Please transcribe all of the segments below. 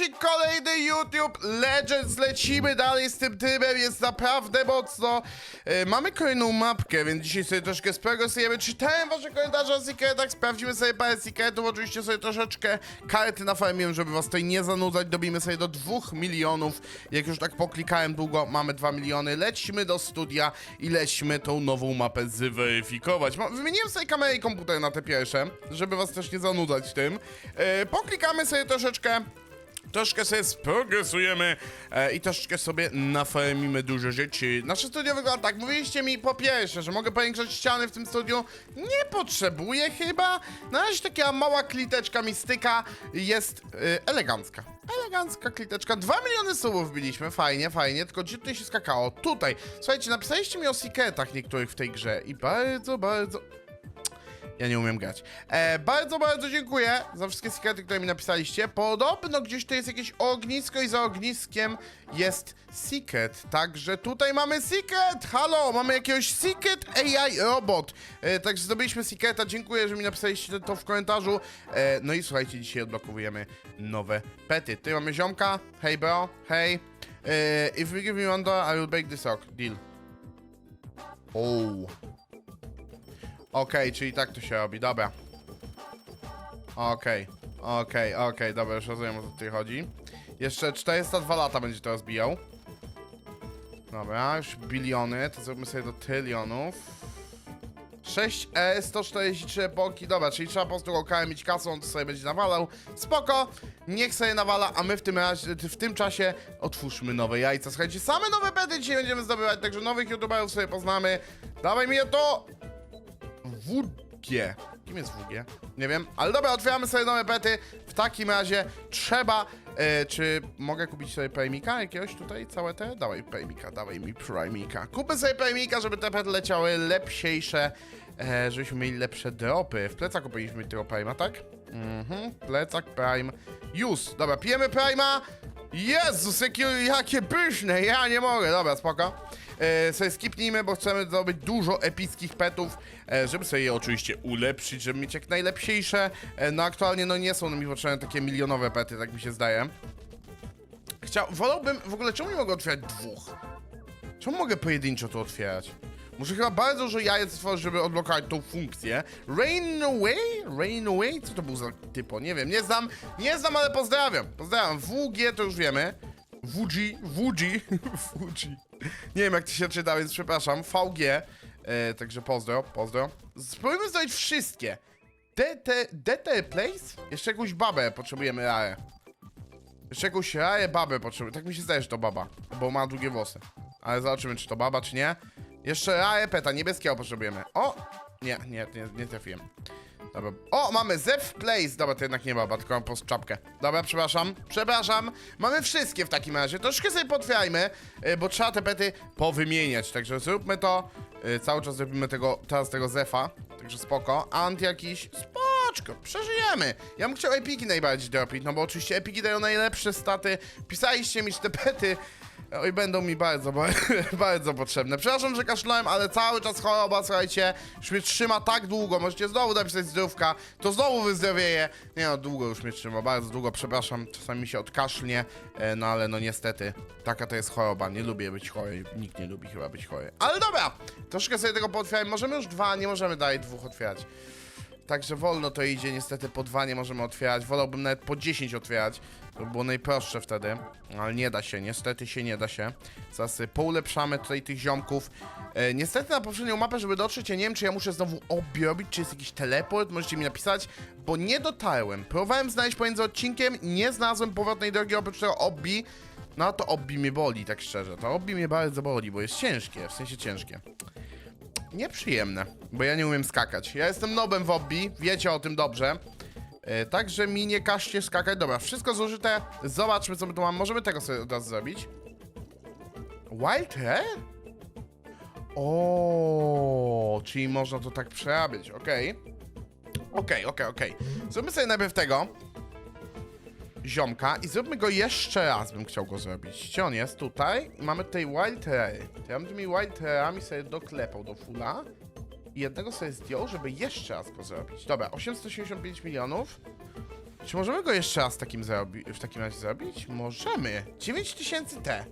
Newsik, kolejny YouTube Legends, lecimy dalej z tym trybem, jest naprawdę mocno. E, mamy kolejną mapkę, więc dzisiaj sobie troszkę sprogresujemy. Czytałem wasze komentarze o secretach, sprawdzimy sobie parę secretów, oczywiście sobie troszeczkę karty nafarmiłem, żeby was tutaj nie zanudzać. Dobijmy sobie do 2 milionów. Jak już tak poklikałem długo, mamy 2 miliony. Lecimy do studia i lećmy tą nową mapę zweryfikować. Wymieniłem sobie kamerę i komputer na te pierwsze, żeby was też nie zanudzać tym. E, poklikamy sobie troszeczkę. Troszkę sobie sprogresujemy e, i troszeczkę sobie nafarmimy dużo rzeczy. Nasze studio wygląda tak. Mówiliście mi po pierwsze, że mogę powiększać ściany w tym studiu. Nie potrzebuję chyba. Na razie taka mała kliteczka mistyka jest e, elegancka. Elegancka kliteczka. 2 miliony subów biliśmy, fajnie, fajnie. Tylko gdzie tutaj się skakało? Tutaj. Słuchajcie, napisaliście mi o secretach niektórych w tej grze i bardzo, bardzo... Ja nie umiem grać. E, bardzo, bardzo dziękuję za wszystkie sekrety, które mi napisaliście. Podobno gdzieś tu jest jakieś ognisko i za ogniskiem jest secret. Także tutaj mamy secret! Halo, mamy jakiegoś secret AI robot. E, także zdobyliśmy secreta. Dziękuję, że mi napisaliście to w komentarzu. E, no i słuchajcie, dzisiaj odblokowujemy nowe pety. Tutaj mamy ziomka. Hey bro, hey. E, if you give me one I will break this rock. Deal. Oh. Okej, czyli tak to się robi, dobra. Okej, okej, okej, dobra, już rozumiem o co tutaj chodzi. Jeszcze 402 lata będzie to rozbijał. Dobra, już biliony, to zróbmy sobie do trylionów. 6E, 143 epoki, dobra, czyli trzeba po prostu go karmić kasą, on to sobie będzie nawalał. Spoko, niech sobie nawala, a my w tym, razie, w tym czasie otwórzmy nowe jajca. Słuchajcie, same nowe pety dzisiaj będziemy zdobywać, także nowych youtuberów sobie poznamy. Dawaj mi to! WG. Kim jest WG? Nie wiem, ale dobra, otwieramy sobie nowe pety. W takim razie trzeba. E, czy mogę kupić sobie Primika jakiegoś tutaj, całe te? Dawaj Primika, dawaj mi Primika. Kupmy sobie Primika, żeby te pety leciały lepsiejsze, e, żebyśmy mieli lepsze dropy. W powinniśmy mieć tego Prima, tak? Mhm, plecak Prime. Use. Dobra, pijemy Prima. Jezus, jakie, jakie pyszne, ja nie mogę. Dobra, spoko. E, sobie skipnijmy, bo chcemy zdobyć dużo epickich petów, e, żeby sobie je oczywiście ulepszyć, żeby mieć jak najlepsiejsze. E, no aktualnie no nie są mi potrzebne takie milionowe pety, tak mi się zdaje. Chciał, wolałbym, w ogóle czemu nie mogę otwierać dwóch? Czemu mogę pojedynczo to otwierać? Muszę chyba bardzo dużo jajec stworzyć, żeby odblokować tą funkcję. Rain Away? Rain Away? Co to był za typo? Nie wiem, nie znam, nie znam, ale pozdrawiam. Pozdrawiam. WG to już wiemy. WG, WG, WG. Nie wiem jak to się czyta, więc przepraszam. VG. E, także pozdro, pozdro. Spróbujmy zrobić wszystkie. DT, DT Place? Jeszcze jakąś babę potrzebujemy rarę. Jeszcze jakąś babę potrzebujemy. Tak mi się zdaje, że to baba, bo ma długie włosy. Ale zobaczymy, czy to baba, czy nie. Jeszcze rarę peta, niebieskiego potrzebujemy. O! Nie, nie, nie, nie trafiłem. Dobra. O, mamy Zef Place. Dobra, to jednak nie baba, tylko mam po prostu czapkę. Dobra, przepraszam, przepraszam. Mamy wszystkie w takim razie. Troszkę sobie potwierajmy, y, bo trzeba te pety powymieniać. Także zróbmy to. Y, Cały czas zrobimy tego, teraz tego Zefa. Także spoko. Ant jakiś. Spoczko, przeżyjemy. Ja bym chciał epiki najbardziej dropić, no bo oczywiście epiki dają najlepsze staty. Pisaliście mi, że te pety Oj, będą mi bardzo, ba- bardzo potrzebne. Przepraszam, że kaszlałem, ale cały czas choroba, słuchajcie, już mnie trzyma tak długo. Możecie znowu napisać zdrówka, to znowu wyzdrowieje. Nie no, długo już mnie trzyma, bardzo długo, przepraszam. Czasami mi się odkaszlnie, e, no ale no niestety, taka to jest choroba. Nie lubię być chory, nikt nie lubi chyba być chory. Ale dobra, troszkę sobie tego pootwieram. Możemy już dwa, nie możemy dalej dwóch otwierać. Także wolno to idzie, niestety po dwa nie możemy otwierać. Wolałbym nawet po 10 otwierać. To by było najprostsze wtedy. Ale nie da się, niestety się nie da się. Zaraz poulepszamy tutaj tych ziomków. E, niestety na poprzednią mapę, żeby dotrzeć, ja nie wiem, czy ja muszę znowu obbi robić, czy jest jakiś teleport, możecie mi napisać, bo nie dotarłem. Próbowałem znaleźć pomiędzy odcinkiem, nie znalazłem powrotnej drogi oprócz tego obbi. No to obbi mnie boli, tak szczerze. To obbi mnie bardzo boli, bo jest ciężkie, w sensie ciężkie nieprzyjemne, bo ja nie umiem skakać. Ja jestem nobem w obbi, wiecie o tym dobrze. E, także mi nie każcie skakać. Dobra, wszystko zużyte. Zobaczmy, co my tu mamy. Możemy tego sobie od razu zrobić. Wild Rare? O, czyli można to tak przerabiać, okej. Okej, okej, okej. Zróbmy sobie najpierw tego. Ziomka i zróbmy go jeszcze raz, bym chciał go zrobić. Gdzie on jest? Tutaj. I mamy tutaj Wild Rare. To ja bym tymi Wild Rare'ami sobie doklepał do fulla. I jednego sobie zdjął, żeby jeszcze raz go zrobić. Dobra, 885 milionów. Czy możemy go jeszcze raz takim w takim razie zrobić? Możemy. 9000 T.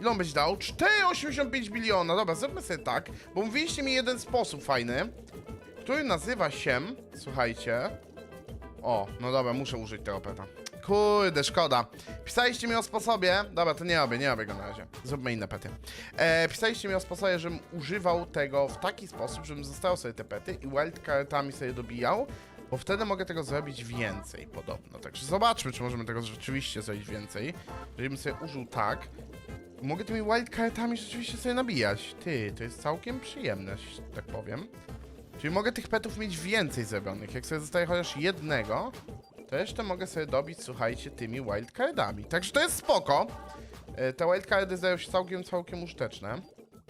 Ile on będzie dał? 4,85 biliona. Dobra, zróbmy sobie tak, bo mówiliście mi jeden sposób fajny, który nazywa się, słuchajcie, o, no dobra, muszę użyć tego peta. Kurde, szkoda. Pisaliście mi o sposobie. Dobra, to nie robię, nie robię go na razie. Zróbmy inne pety. E, pisaliście mi o sposobie, żebym używał tego w taki sposób, żebym zostawiał sobie te pety i wildcardami sobie dobijał, bo wtedy mogę tego zrobić więcej podobno. Także zobaczmy, czy możemy tego rzeczywiście zrobić więcej. Jeżeli bym sobie użył tak, mogę tymi wildcardami rzeczywiście sobie nabijać. Ty, to jest całkiem przyjemne, tak powiem. Czyli mogę tych petów mieć więcej zrobionych. Jak sobie zostaje chociaż jednego, jeszcze mogę sobie dobić, słuchajcie, tymi wildcardami. Także to jest spoko. E, Te wildcardy zdają się całkiem, całkiem użyteczne.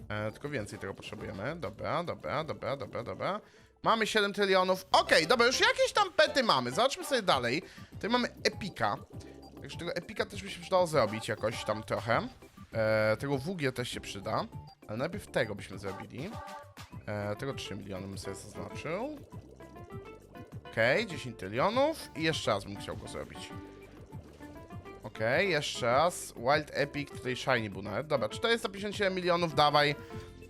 E, tylko więcej tego potrzebujemy. Dobra, dobra, dobra, dobra, dobra. Mamy 7 trylionów. Okej, dobra, już jakieś tam pety mamy. Zobaczmy sobie dalej. Tutaj mamy Epika. Także tego Epika też by się przydało zrobić jakoś tam trochę. E, tego WG też się przyda. Ale najpierw tego byśmy zrobili. E, tego 3 miliony bym sobie zaznaczył. Okej, 10 trylionów i jeszcze raz bym chciał go zrobić. Okej, jeszcze raz. Wild Epic, tutaj Shiny był nawet. Dobra, 457 milionów, dawaj.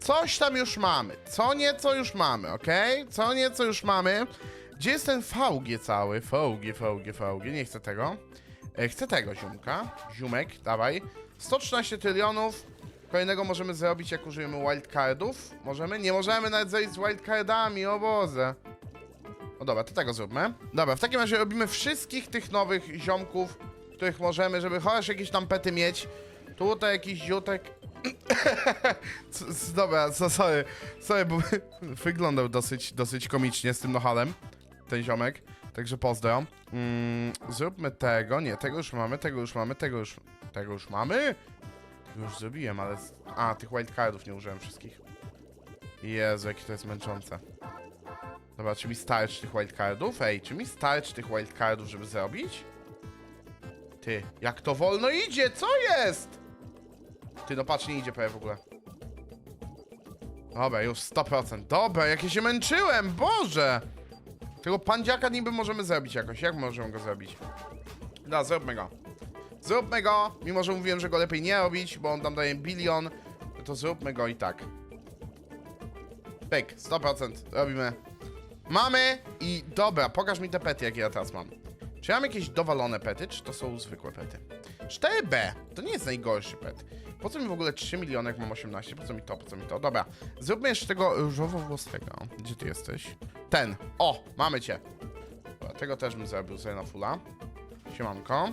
Coś tam już mamy. Co nieco już mamy, okej? Co nieco już mamy. Gdzie jest ten VG cały? VG, VG, VG. Nie chcę tego. E, chcę tego ziumka. Ziumek, dawaj. 113 trylionów. Kolejnego możemy zrobić, jak użyjemy wildcardów. Możemy? Nie możemy nawet zejść z wildcardami, o Boże. Dobra, to tego zróbmy. Dobra, w takim razie robimy wszystkich tych nowych ziomków, których możemy, żeby chociaż jakieś tam pety mieć. Tutaj jakiś ziutek. Dobra, so, sorry, sorry, bo wyglądał dosyć, dosyć komicznie z tym nohalem, ten ziomek. Także pozdro. Mm, zróbmy tego, nie, tego już mamy, tego już mamy, tego już, tego już mamy? Już zrobiłem, ale... A, tych wildcardów nie użyłem wszystkich. Jezu, jakie to jest męczące. Dobra, czy mi starczy tych wildcardów? Ej, czy mi starczy tych wildcardów, żeby zrobić? Ty, jak to wolno idzie, co jest? Ty, no patrz, nie idzie prawie w ogóle. Dobra, już 100%. Dobra, jak ja się męczyłem, Boże! Tego pandziaka niby możemy zrobić jakoś. Jak możemy go zrobić? Da, zróbmy go. Zróbmy go, mimo że mówiłem, że go lepiej nie robić, bo on tam daje bilion, to zróbmy go i tak. Pyk, 100%. Robimy. Mamy i dobra, pokaż mi te pety, jakie ja teraz mam. Czy ja mam jakieś dowalone pety, czy to są zwykłe pety? 4B, to nie jest najgorszy pet. Po co mi w ogóle 3 miliony, jak mam 18? Po co mi to, po co mi to? Dobra, zróbmy jeszcze tego różowo-włosego. Gdzie ty jesteś? Ten. O, mamy cię. Dobra, tego też bym zrobił sobie na fulla. Siemanko.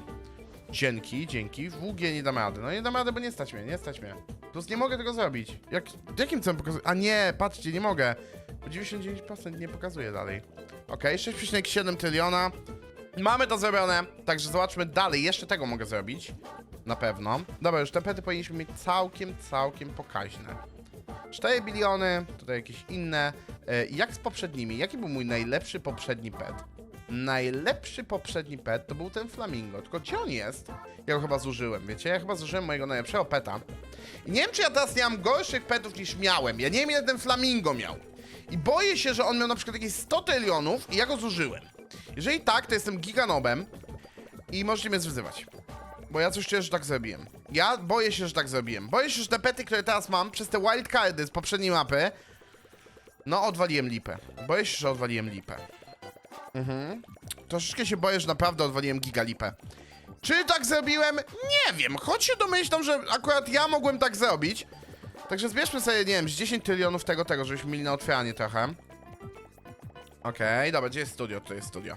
Dzięki, dzięki. WG nie dam rady. No nie dam rady, bo nie stać mnie, nie stać mnie. Plus nie mogę tego zrobić. Jak, jakim celem pokazuję? A nie, patrzcie, nie mogę. Bo 99% nie pokazuje dalej. Okej, 6,7 tryliona. Mamy to zrobione, także zobaczmy dalej. Jeszcze tego mogę zrobić. Na pewno. Dobra, już te pety powinniśmy mieć całkiem, całkiem pokaźne. 4 biliony, tutaj jakieś inne. E, jak z poprzednimi? Jaki był mój najlepszy poprzedni pet? Najlepszy poprzedni pet to był ten flamingo. Tylko gdzie on jest? Ja go chyba zużyłem, wiecie? Ja chyba zużyłem mojego najlepszego peta. I nie wiem, czy ja teraz nie mam gorszych petów niż miałem. Ja nie wiem, ile ten flamingo miał. I boję się, że on miał na przykład jakieś 100 trylionów i ja go zużyłem. Jeżeli tak, to jestem giganobem i możecie mnie zwyzywać. Bo ja coś czuję, że tak zrobiłem. Ja boję się, że tak zrobiłem. Boję się, że te pety, które teraz mam, przez te wildcardy z poprzedniej mapy, no odwaliłem lipę. Boję się, że odwaliłem lipę. Mhm. Troszeczkę się boję, że naprawdę odwaliłem gigalipę. Czy tak zrobiłem? Nie wiem, choć się domyślam, że akurat ja mogłem tak zrobić. Także zbierzmy sobie, nie wiem, z 10 trylionów tego, tego, żebyśmy mieli na otwieranie trochę. Okej, dobra, gdzie jest studio? Tutaj jest studio.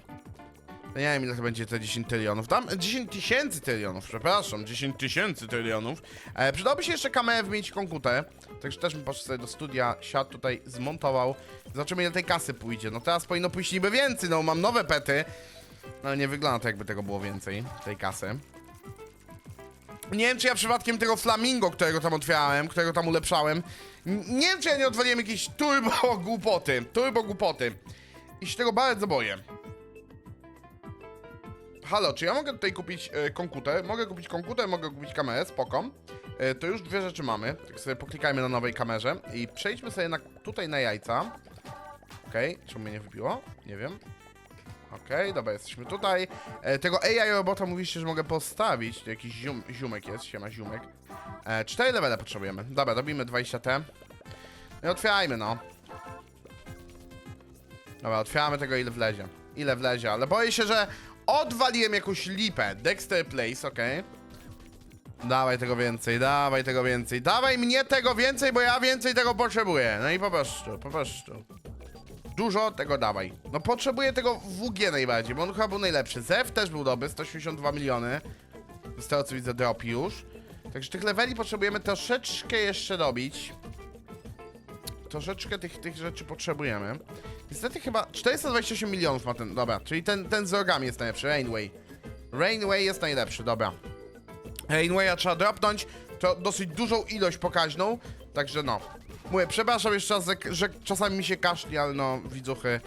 No nie wiem, ile to będzie te 10 trylionów. Dam 10 tysięcy trylionów, przepraszam, 10 tysięcy trylionów. E, przydałoby się jeszcze kamerę wymienić komputer. Także też bym poszedł sobie do studia, siadł tutaj, zmontował. Zobaczymy, ile tej kasy pójdzie. No teraz powinno pójść niby więcej, no mam nowe pety. Ale nie wygląda to, jakby tego było więcej, tej kasy. Nie wiem, czy ja przypadkiem tego flamingo, którego tam otwierałem, którego tam ulepszałem. Nie wiem, czy ja nie odwaliłem jakiejś turbo głupoty. Turbo głupoty. I się tego bardzo boję. Halo, czy ja mogę tutaj kupić e, komputer? Mogę kupić komputer, mogę kupić kamerę, spoko. E, to już dwie rzeczy mamy. Tak sobie poklikajmy na nowej kamerze i przejdźmy sobie na, tutaj na jajca. Okej, czemu mnie nie wybiło? Nie wiem. Okej, dobra, jesteśmy tutaj. E, tego AI robota mówiliście, że mogę postawić. Jakiś zium, ziumek jest, siema ziumek. E, 4 levele potrzebujemy. Dobra, robimy 20 t No i otwierajmy, no. Dobra, otwieramy tego ile wlezie. Ile wlezie, ale boję się, że odwaliłem jakąś lipę. Dexter Place, okej. Dawaj tego więcej, dawaj tego więcej. Dawaj mnie tego więcej, bo ja więcej tego potrzebuję. No i po prostu, po prostu. Dużo tego dawaj. No potrzebuję tego WG najbardziej, bo on chyba był najlepszy. Zew też był dobry, 182 miliony. Z tego co widzę drop już. Także tych leveli potrzebujemy troszeczkę jeszcze dobić. Troszeczkę tych, tych rzeczy potrzebujemy. Niestety chyba 428 milionów ma ten, dobra, czyli ten, ten z rogami jest najlepszy, Rainway. Rainway jest najlepszy, dobra. Rainwaya trzeba dropnąć, to dosyć dużą ilość pokaźną, także no. Mówię, przepraszam jeszcze raz, że, czasami mi się kaszli, ale no, widzuchy,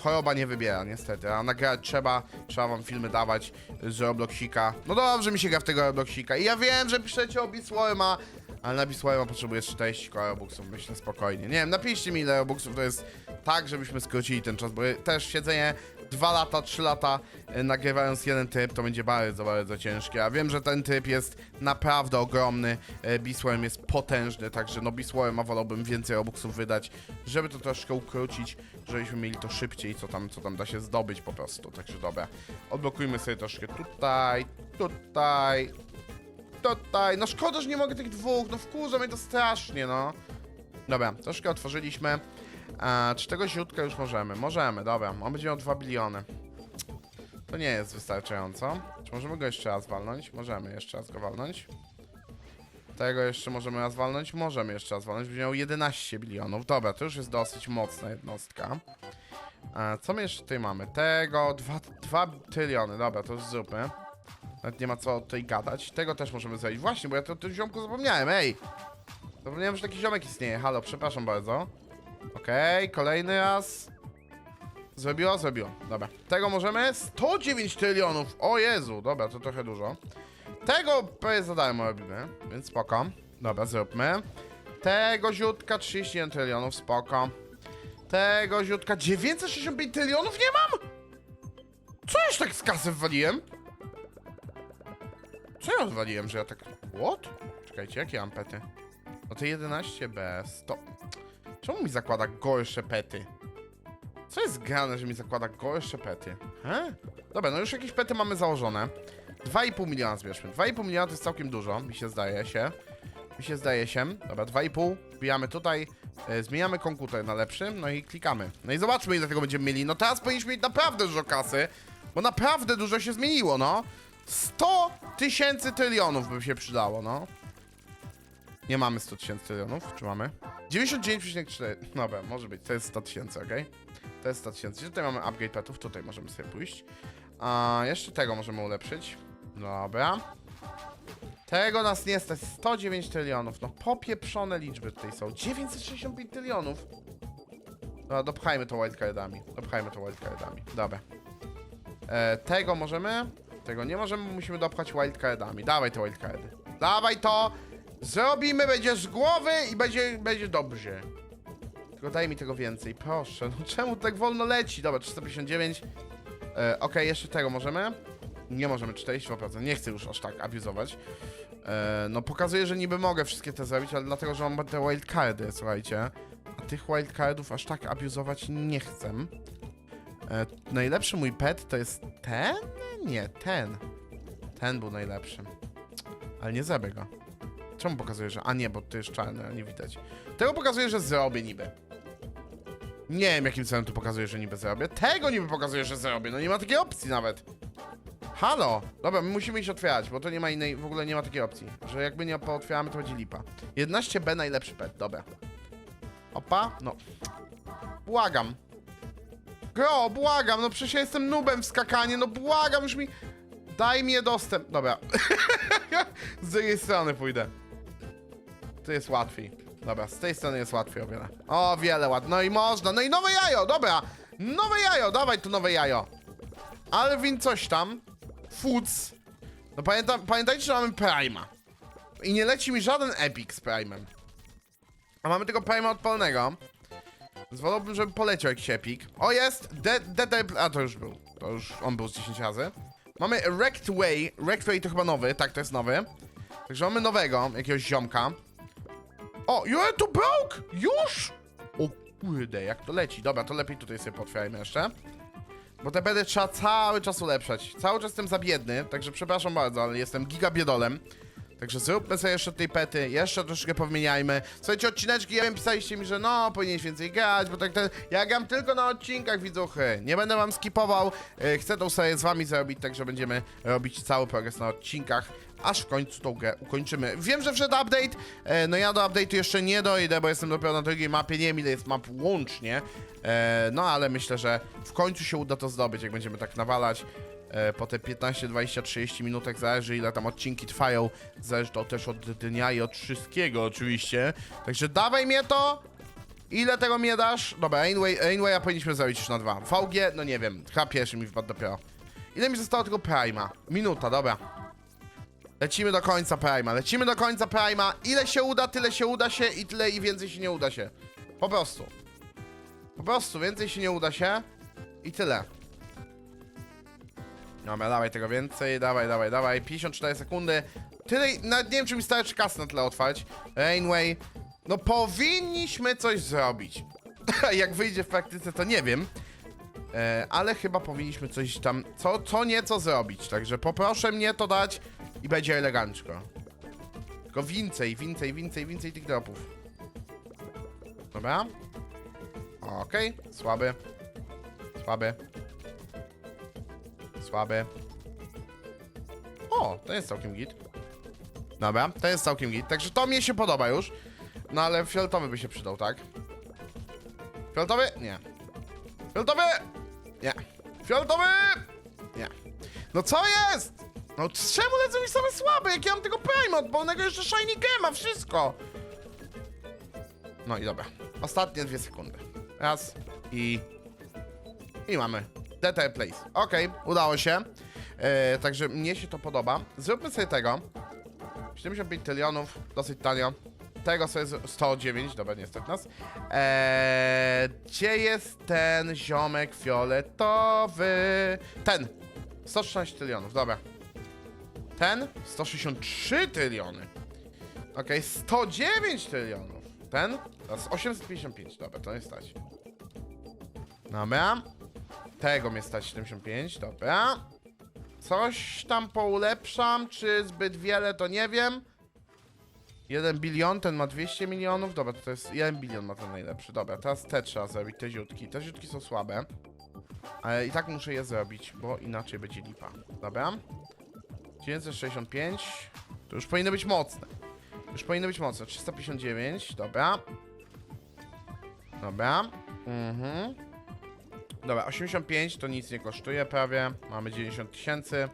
choroba nie wybiera niestety, a nagrać trzeba, trzeba wam filmy dawać z Robloxika. No dobrze mi się gra w tego Robloxika i ja wiem, że piszecie o Biswarma, ale na Biswarma potrzebuję 40 koła Robuxów, myślę spokojnie. Nie wiem, napiszcie mi ile Robuxów to jest tak, żebyśmy skrócili ten czas, bo też siedzenie 2 lata, 3 lata e, nagrywając jeden tryb, to będzie bardzo, bardzo ciężkie. A wiem, że ten tryb jest naprawdę ogromny. E, Biswarm jest potężny, także no Biswarma wolałbym więcej Robuxów wydać, żeby to troszkę ukrócić, żebyśmy mieli to szybciej, co tam, co tam da się zdobyć po prostu. Także dobra, odblokujmy sobie troszkę tutaj, tutaj, tutaj. No szkoda, że nie mogę tych dwóch, no wkurza mnie to strasznie, no. Dobra, troszkę otworzyliśmy. A, czy tego środka już możemy? Możemy, dobra. On będzie miał 2 biliony. To nie jest wystarczająco. Czy możemy go jeszcze raz walnąć? Możemy jeszcze raz go walnąć. Tego jeszcze możemy raz walnąć? Możemy jeszcze raz walnąć. Będzie miał 11 bilionów. Dobra, to już jest dosyć mocna jednostka. A, co my jeszcze tutaj mamy? Tego, 2, 2 tryliony. Dobra, to już zróbmy. Nawet nie ma co tutaj gadać. Tego też możemy zrobić. Właśnie, bo ja to o tym ziomku zapomniałem, ej! Zapomniałem, że taki ziomek istnieje. Halo, przepraszam bardzo. Okej, kolejny raz. Zrobiło, zrobiło. Dobra. Tego możemy? 109 trylionów. O Jezu, dobra, to trochę dużo. Tego prawie za darmo robimy, więc spoko. Dobra, zróbmy. Tego ziutka 31 trylionów, spoko. Tego ziutka 965 trylionów nie mam? Co już tak z kasy wwaliłem? Co ja odwaliłem, że ja tak... What? Czekajcie, jakie mam pety? No to 11 bez. To... Czemu mi zakłada gorsze pety? Co jest grane, że mi zakłada gorsze pety? He? Dobra, no już jakieś pety mamy założone. 2,5 miliona zbierzmy. 2,5 miliona to jest całkiem dużo, mi się zdaje się. Mi się zdaje się. Dobra, 2,5. Wbijamy tutaj. E, zmieniamy komputer na lepszy, no i klikamy. No i zobaczmy, ile tego będziemy mieli. No teraz powinniśmy mieć naprawdę dużo kasy, bo naprawdę dużo się zmieniło, no. 100 tysięcy trylionów by się przydało, no. Nie mamy 100 tysięcy trylionów, czy mamy? 99,4. Dobra, może być, to jest 100 tysięcy, okej? To jest 100 tysięcy. Tutaj mamy upgrade petów, tutaj możemy sobie pójść. A jeszcze tego możemy ulepszyć. Dobra. Tego nas nie stać. 109 trylionów. No popieprzone liczby tutaj są. 965 trylionów. No, dopchajmy to wildcardami. Dopchajmy to wildcardami. Dobra. E, tego możemy? Tego nie możemy, musimy dopchać wildcardami. Dawaj te wildcardy. Dawaj to! Zrobimy, będzie z głowy i będzie, będzie dobrze. Tylko daj mi tego więcej, proszę. No czemu tak wolno leci? Dobra, 359. E, Okej, jeszcze tego możemy? Nie możemy, 42%. Nie chcę już aż tak abuzować. E, no pokazuję, że niby mogę wszystkie te zrobić, ale dlatego, że mam te wildcardy, słuchajcie. A tych wildcardów aż tak abuzować nie chcę. E, najlepszy mój pet to jest ten? Nie, ten. Ten był najlepszy. Ale nie zrobię go. Czemu pokazuje, że... A nie, bo to jest czarne, nie widać. Tego pokazuje, że zrobię niby. Nie wiem, jakim celem tu pokazuje, że niby zrobię. Tego niby pokazuje, że zrobię. No nie ma takiej opcji nawet. Halo! Dobra, my musimy iść otwierać, bo to nie ma innej... W ogóle nie ma takiej opcji. Że jakby nie pootwieramy, to będzie lipa. 11B najlepszy pet, dobra. Opa, no. Błagam. Gro, błagam, no przecież ja jestem nubem w skakanie, no błagam, już mi... Daj mi dostęp. Dobra. z drugiej strony pójdę. Tu jest łatwiej. Dobra, z tej strony jest łatwiej o wiele. O wiele łatwiej. No i można. No i nowe jajo, dobra. Nowe jajo, dawaj tu nowe jajo. Alvin coś tam. Foods. No pamiętam, pamiętajcie, że mamy Prima. I nie leci mi żaden Epic z Prime'em. A mamy tego Prima odpalnego. Więc wolałbym, żeby poleciał jakiś Epic. O jest! Dead, a to już był. To już on był z 10 razy. Mamy Wrecked Way. Wrecked Way to chyba nowy, tak, to jest nowy. Także mamy nowego, jakiegoś ziomka. O, you to broke! Już? O kurde, jak to leci. Dobra, to lepiej tutaj sobie potwierajmy jeszcze. Bo te bedy trzeba cały czas ulepszać. Cały czas jestem za biedny, także przepraszam bardzo, ale jestem gigabiedolem. Także zróbmy sobie jeszcze tej pety, jeszcze troszkę powymieniajmy. Słuchajcie, odcineczki, ja wiem, pisaliście mi, że no, powinieneś więcej grać, bo tak ten... Ja gram tylko na odcinkach, widzuchy. Nie będę wam skipował. E, Chcę tą serię z wami zrobić, także będziemy robić cały progres na odcinkach, aż w końcu tą grę ukończymy. Wiem, że wszedł update, e, no ja do update'u jeszcze nie dojdę, bo jestem dopiero na drugiej mapie, nie wiem ile jest map łącznie. E, No, ale myślę, że w końcu się uda to zdobyć, jak będziemy tak nawalać po te 15, 20, 30 minutek, zależy ile tam odcinki trwają, zależy to też od dnia i od wszystkiego oczywiście. Także dawaj mnie to, ile tego mnie dasz? Dobra, Rainway, Rainwaya powinniśmy zrobić już na dwa. VG, no nie wiem, chyba pierwszy mi wpadł dopiero. Ile mi zostało tylko Prima? Minuta, dobra. Lecimy do końca Prima, lecimy do końca Prima. Ile się uda, tyle się uda się i tyle i więcej się nie uda się. Po prostu. Po prostu, więcej się nie uda się i tyle. Dobra, dawaj tego więcej, dawaj, dawaj, dawaj. 54 sekundy. Tyle, nawet nie wiem, czy mi starczy kasy na tyle otwarć. Rainway. No powinniśmy coś zrobić. Jak wyjdzie w praktyce, to nie wiem. E, ale chyba powinniśmy coś tam, co, co nieco zrobić. Także poproszę mnie to dać i będzie elegancko. Tylko więcej, więcej, więcej, więcej tych dropów. Dobra. Okej, słaby. Słaby. Słaby. O, to jest całkiem git. Dobra, to jest całkiem git. Także to mnie się podoba już. No ale fioletowy by się przydał, tak? Fioletowy? Nie. Fioletowy? Nie. Fioletowy? Nie. No co jest? No czemu lecą mi same słabe? Jak ja mam tego Prime od pełnego jeszcze Shiny Gema, wszystko. No i dobra. Ostatnie dwie sekundy. Raz i... I mamy. DT Place. Okej, udało się. E, także mnie się to podoba. Zróbmy sobie tego. 75 tylionów, dosyć tanio. Tego sobie z- 109, dobra, nie stać nas. Eee, gdzie jest ten ziomek fioletowy? Ten! 113 tylionów, dobra. Ten? 163 tyliony. Okej, 109 tylionów. Ten? Teraz 855, dobra, to nie stać. Dobra. Tego mnie stać 75, dobra. Coś tam poulepszam, czy zbyt wiele, to nie wiem. 1 bilion, ten ma 200 milionów. Dobra, to jest 1 bilion ma ten najlepszy. Dobra, teraz te trzeba zrobić, te ziutki. Te ziutki są słabe. Ale i tak muszę je zrobić, bo inaczej będzie lipa. Dobra. 965. To już powinno być mocne. Już powinno być mocne. 359, dobra. Dobra. Mhm. Dobra, 85 to nic nie kosztuje prawie. Mamy 90 tysięcy.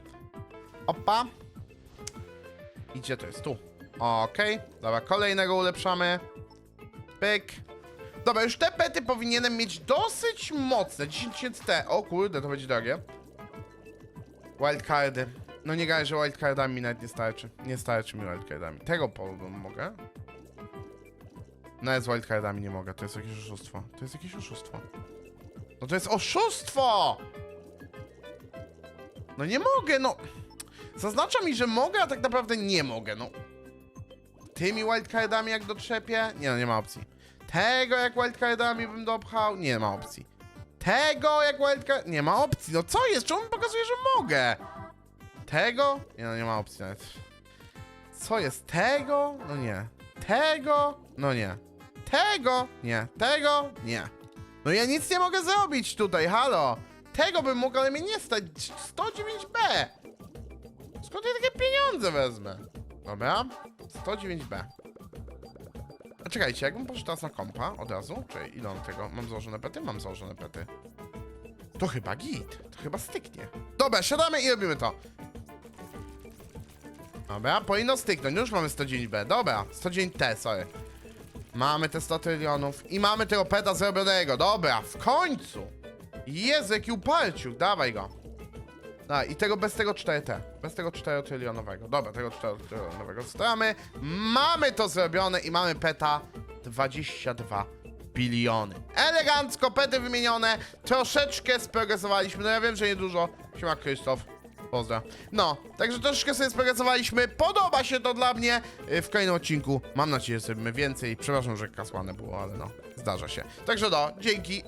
Opa. I gdzie to jest? Tu. Okej. Dobra, kolejnego ulepszamy. Pyk. Dobra, już te pety powinienem mieć dosyć mocne. 10 tysięcy T. O kurde, to będzie drogie. Wildcardy. No nie gadaj, że wildcardami mi nawet nie starczy. Nie starczy mi wildcardami. Tego polu mogę. Nawet z wildcardami nie mogę. To jest jakieś oszustwo. To jest jakieś oszustwo. No to jest oszustwo! No nie mogę, no. Zaznacza mi, że mogę, a tak naprawdę nie mogę, no. Tymi wildcardami jak dotrzepię? Nie no, nie ma opcji. Tego jak wildcardami bym dopchał? Nie ma opcji. Tego jak wildcard... Nie ma opcji, no co jest? Czemu mi pokazuje, że mogę? Tego? Nie no, nie ma opcji nawet. Co jest? Tego? No nie. Tego? No nie. Tego? Nie. Tego? Nie. No ja nic nie mogę zrobić tutaj, halo! Tego bym mógł, ale mnie nie stać. 109B! Skąd ja takie pieniądze wezmę? Dobra, 109B. A czekajcie, jakbym poszedł teraz na kompa od razu? Czyli ile on tego? Mam założone pety? Mam założone pety. To chyba git. To chyba styknie. Dobra, siadamy i robimy to. Dobra, powinno styknąć. Już mamy 109B. Dobra, 109T, sorry. Mamy te 100 trylionów i mamy tego peta zrobionego. Dobra, w końcu. Jezu, jaki uparciuk, dawaj go. A, i tego bez tego 4T. Bez tego 4 trylionowego. Dobra, tego 4 trylionowego zostawiamy. Mamy to zrobione i mamy peta 22 biliony. Elegancko, pety wymienione, troszeczkę sprogresowaliśmy, no ja wiem, że niedużo. Siema Krzysztof. Pozdra. No, także troszeczkę sobie sprogresowaliśmy. Podoba się to dla mnie. Y, W kolejnym odcinku mam nadzieję, że zrobimy więcej. Przepraszam, że kasłane było, ale no, zdarza się. Także no, dzięki.